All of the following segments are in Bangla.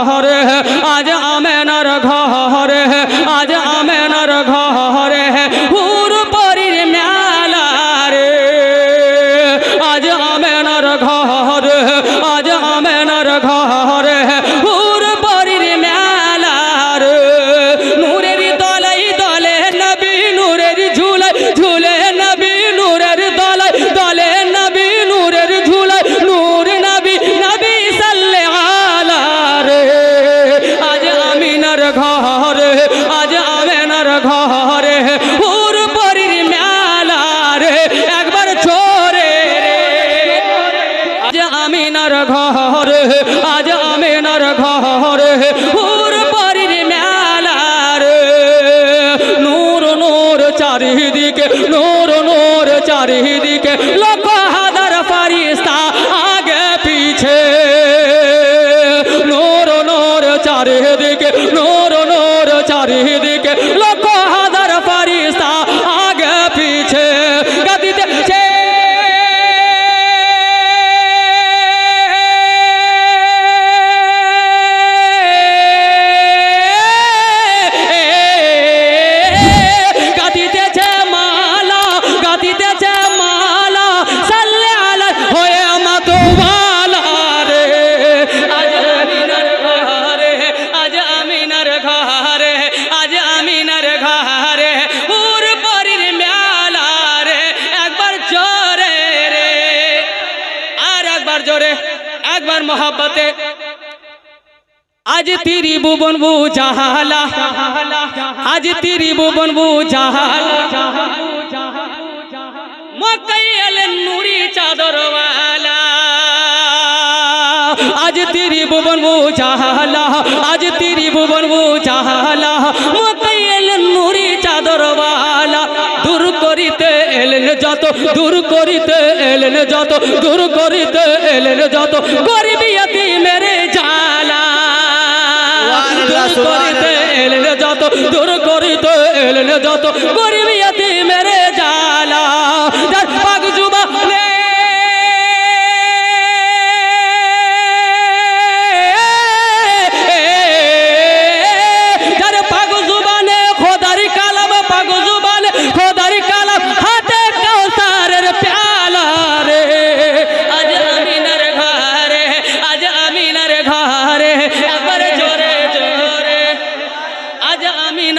ঘরে আজ আমেনার ঘরে আজ আমেনার ঘরে হুর পরির মেলা রে আজ আমেনার ঘরে আজ আমেনার ঘরে হুর পরির ঘরে হুর পরির মেলা রে নূর নূর চারিদিকে, নূর নূর চারিদিকে লক্ষ হাজার ফারিস্তা আগে পিছে। নূর নূর চারিদিকে, নূর নূর চারিদিকে একবার জোরে একবার মোহাব্বতে আজ তিরি ভুবন বু জাহালা আজ তিরি ভুবন বু জাহালা মক্কাই এলেন নুরি চাদরওয়ালা আজ তিরি ভুবন বু জাহালা দূর করিতে এলেন যত দূর করিতে এলেন যত। গরিবিয়াতি মেরে জালা দূর করিতে এলেন যত দূর করিতে এলেন যত। গরিবিয়াতি মেরে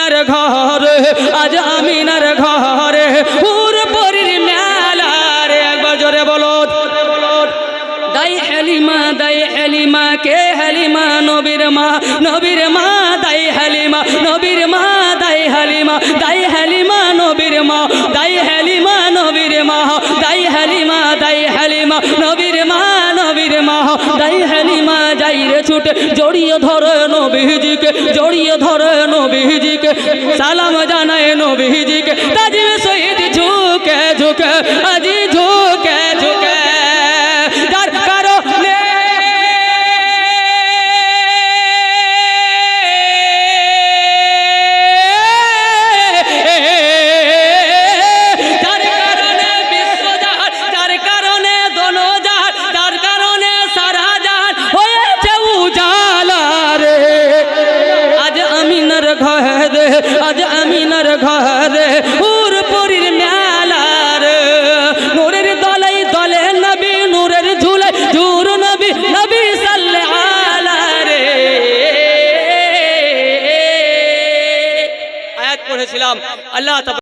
আমিনার ঘরে, আজ আমিনার ঘরে। পুর পরির মেলা একবার জোরে বলো। দাই হালিমা দাই হালিমা, কে হালিমা? নবীর মা নবীর মা, দাই হালিমা, নবীর মা, দাই হালিমা দাই হালিমা, নবীর মা, দাই হালিমা, নবীর মা, দাই হালিমা দাই হালিমা, নবীর মা নবীর মা। দাই হালিমা, যাই রে ছুটে, জড়িয়ে ধরে নবীজিকে, জড়িয়ে ধরে সালাম জানায় নবীজিকে। তাজিল শহীদ ঝুঁকে ঝুঁকে। اللہ تب